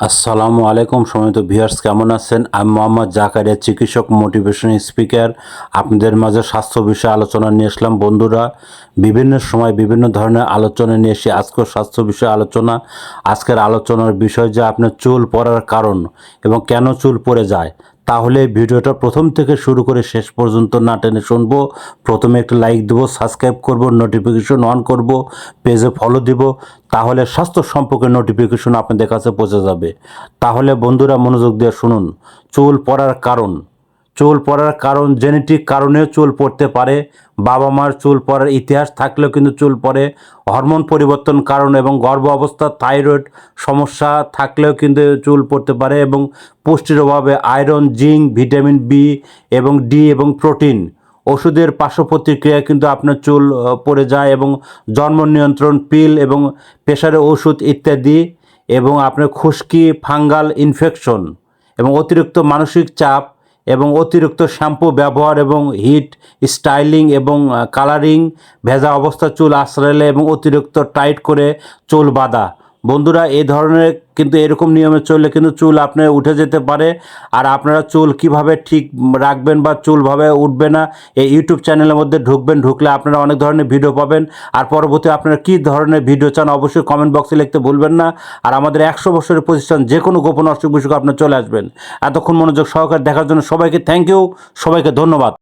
আসসালামু আলাইকুম সমিত ভিউয়ার্স, কেমন আছেন? আমি মোহাম্মদ জাকারিয়া, চিকিৎসক মোটিভেশন স্পিকার আপনাদের মাঝে স্বাস্থ্য বিষয়ে আলোচনা নিয়ে আসলাম। বন্ধুরা, বিভিন্ন সময় বিভিন্ন ধরনের আলোচনা নিয়ে এসে আজকের স্বাস্থ্য বিষয়ে আলোচনা। আজকের আলোচনার বিষয় যে আপনার চুল পড়ার কারণ এবং কেন চুল পড়ে যায়, তাহলে ভিডিওটা প্রথম থেকে শুরু করে শেষ পর্যন্ত না টেনে শুনব। প্রথমে একটা লাইক দেবো সাবস্ক্রাইব করব নোটিফিকেশন অন করব পেজে ফলো দিব। তাহলে স্বাস্থ্য সম্পর্কে নোটিফিকেশন আপনাদের কাছে পৌঁছে যাবে। তাহলে বন্ধুরা মনোযোগ দিয়ে শুনুন। চুল পড়ার কারণ। চুল পড়ার কারণ জেনেটিক কারণেও চুল পড়তে পারে। বাবা মার চুল পড়ার ইতিহাস থাকলেও কিন্তু চুল পড়ে হরমোন পরিবর্তন কারণ এবং গর্ভ অবস্থা থাইরয়েড সমস্যা থাকলেও কিন্তু চুল পড়তে পারে এবং পুষ্টির অভাবে আয়রন জিঙ্ক ভিটামিন বি এবং ডি এবং প্রোটিন ওষুধের পার্শ্ব প্রতিক্রিয়া কিন্তু আপনার চুল পড়ে যায় এবং জন্ম নিয়ন্ত্রণ, পিল এবং প্রেশারের ওষুধ ইত্যাদি এবং আপনার খুশকি, ফাঙ্গাল ইনফেকশন এবং অতিরিক্ত মানসিক চাপ এবং অতিরিক্ত শ্যাম্পু ব্যবহার এবং হিট, স্টাইলিং এবং কালারিং, ভেজা অবস্থা চুল আশ্রাইলে এবং অতিরিক্ত টাইট করে চুল বাঁধা। বন্ধুরা এই ধরনের কিন্তু এরকম নিয়মে চললে কিন্তু চুল আপনার উঠে যেতে পারে। আর আপনারা চুল কীভাবে ঠিক রাখবেন বা চুলভাবে উঠবে না, এই ইউটিউব চ্যানেলের মধ্যে ঢুকবেন, ঢুকলে আপনারা অনেক ধরনের ভিডিও পাবেন। আর পরবর্তী আপনারা কী ধরনের ভিডিও চান অবশ্যই কমেন্ট বক্সে লিখতে ভুলবেন না। আর আমাদের একশো বছরের প্রতিষ্ঠান, যে কোনো গোপন অসুখ বিসুখ আপনার চলে আসবেন। এতক্ষণ মনোযোগ সহকারে দেখার জন্য সবাইকে থ্যাংক ইউ সবাইকে ধন্যবাদ।